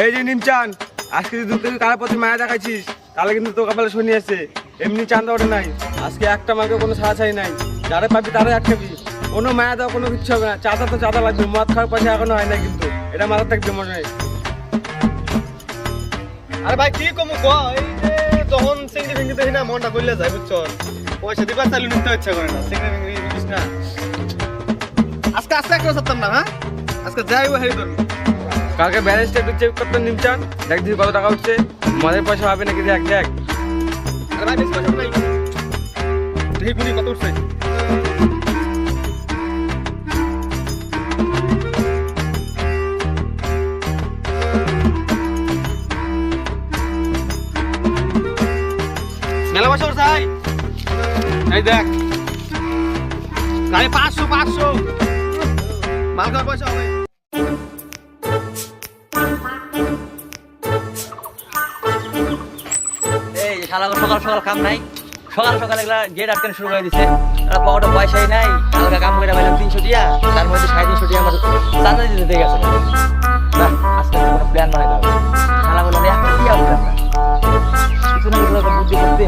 এই যে নিমচান, আজকে যদি তুই কার প্রতি মায়া দেখাইছিস, তাহলে কিন্তু তোর কপালে শনি আছে। এমনি চান্দা ওঠে নাই। আজকে একটা মাকে কোনো চাই নাই। যারা পাবি তারাই আটকাবি কোনো মায়া দেওয়া কোনো কিছু হবে না। চাঁদা তো চাঁদা লাগবে, মদ খাওয়ার পয়সা এখনও হয় না কিন্তু। এটা মাথার থাকবে মনে হয় আরে ভাই, কি কমু ক এই যে সিঙ্গি ফিঙ্গি দেখি না, মনটা করলে যায়, বুঝছ? পয়সা দিবার চালু নিতে ইচ্ছা করে না। সিঙ্গি ফিঙ্গি বুঝিস না। আজকে আস্তে একটা সত্তাম না হ্যাঁ? আজকে যাই হেরি ধরবি। কালকে ব্যালেন্সটা একটু চেক করতে নিমচান দেখ দিদি কত টাকা হচ্ছে মদের পয়সা হবে নাকি দেখ দেখ। কত উঠছে। মেলা উঠছে ভাই এই দেখ। পাঁচশো পাঁচশো। মাল খাওয়ার পয়সা হবে। সকাল সকাল কাম নাই। সকাল সকাল এগুলা গেট আটকানো শুরু করে দিছে। পকেটে পয়সাই নাই, হালকা কাম করে পাইলাম তিনশো টিয়া, তার মধ্যে সাড়ে তিনশো আমার দিতে দিয়ে গেছে আজকে প্ল্যান টিয়া কিছু না কিছু বুদ্ধি হবে।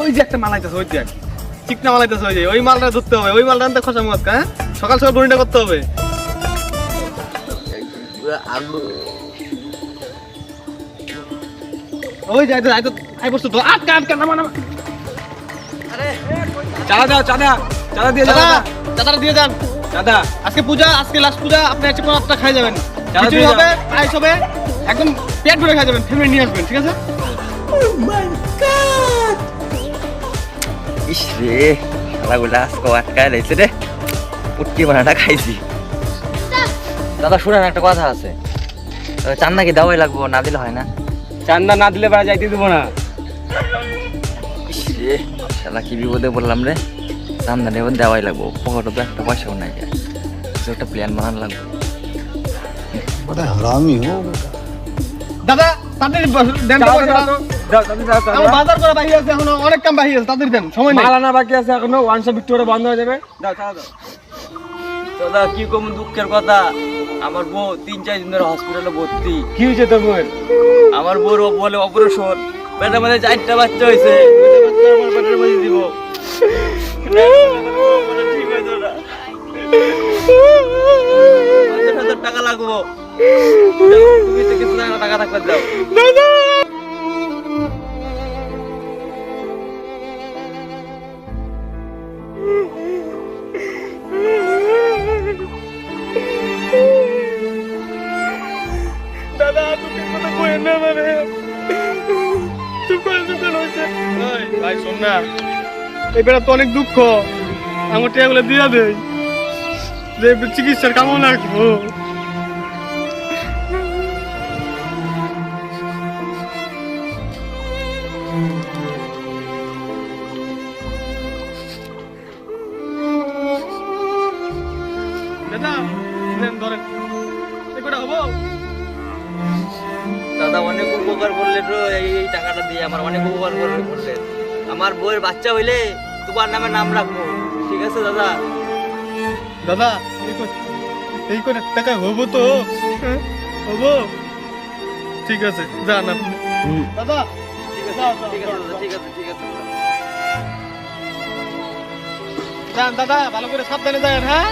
ওই যে একটা মাল আইতেছে, ওই দেখ চিকনা মাল আইতেছে ওই যে ওই মালটা ধরতে হবে ওই মালটা আনতে খসা মাছ হ্যাঁ? সকাল সকাল গণিটা করতে হবে। ওই যাই তো যাই তো আই বসতো তো আটকা আটকা নামা নামা। চাঁদা দাও চাঁদা চাঁদা দিয়ে দাদা দাদা। দাদাটা দিয়ে যান। চাঁদা আজকে পূজা আজকে লাস্ট পূজা আপনি একটা কোনো আপনার খাই যাবেন। দাদা খিচুড়ি হবে পায়েস হবে একদম পেট ভরে খাই যাবেন ফ্যামিলি নিয়ে আসবেন ঠিক আছে? ইস রে খেলাগুলো আজকে আটকায় লাইছে রে। পুটকি বানাটা খাইছি। দাদা শুনেন একটা কথা আছে। চান্দাকে দেওয়াই লাগবো না দিলে হয় না? চান্দা না দিলে বেড়া যাইতে দেবো না। ইস রে খেলা কি বিপদে বললাম রে। চান্দা নেব দেওয়াই লাগবো পকেটে তো একটা পয়সাও নাই। একটা প্ল্যান বানানো লাগবে। দাদা তাদের দেন বাজার করা বাকি আছে এখনও অনেক কাম বাকি আছে তাদের দেন সময় নেই বাকি আছে এখনও ওয়ান শপ বন্ধ হয়ে যাবে দাও দাও দাদা কি কম দুঃখের কথা আমার বউ তিন চার দিন ধরে হসপিটালে ভর্তি কি হয়েছে তোর বউয়ের আমার বউর বলে অপারেশন পেটের মধ্যে চারটা বাচ্চা হয়েছে বাচ্চা আমার পেটের মধ্যে দিব ঠিক হয়েছে না হাজার টাকা লাগবো তুমি তো কিছু টাকা টাকা থাকবে দাও ভাই, শোন না। এই বেড়া তো অনেক দুঃখ। আমার টিয়াগুলো দিয়ে দেই। যে চিকিৎসার কামও লাগবো। দাদা অনেক উপকার করলেন এই টাকাটা দিয়ে। আমার অনেক উপকার করলেন। আমার বউয়ের বাচ্চা হইলে তোমার নামে নাম রাখব। ঠিক আছে দাদা? দাদা এই করে টাকা হব তো। হ্যাঁ? হব। ঠিক আছে যান আপনি। দাদা। ঠিক আছে ঠিক আছে ঠিক আছে ঠিক আছে যান দাদা ভালো করে সাবধানে যান হ্যাঁ?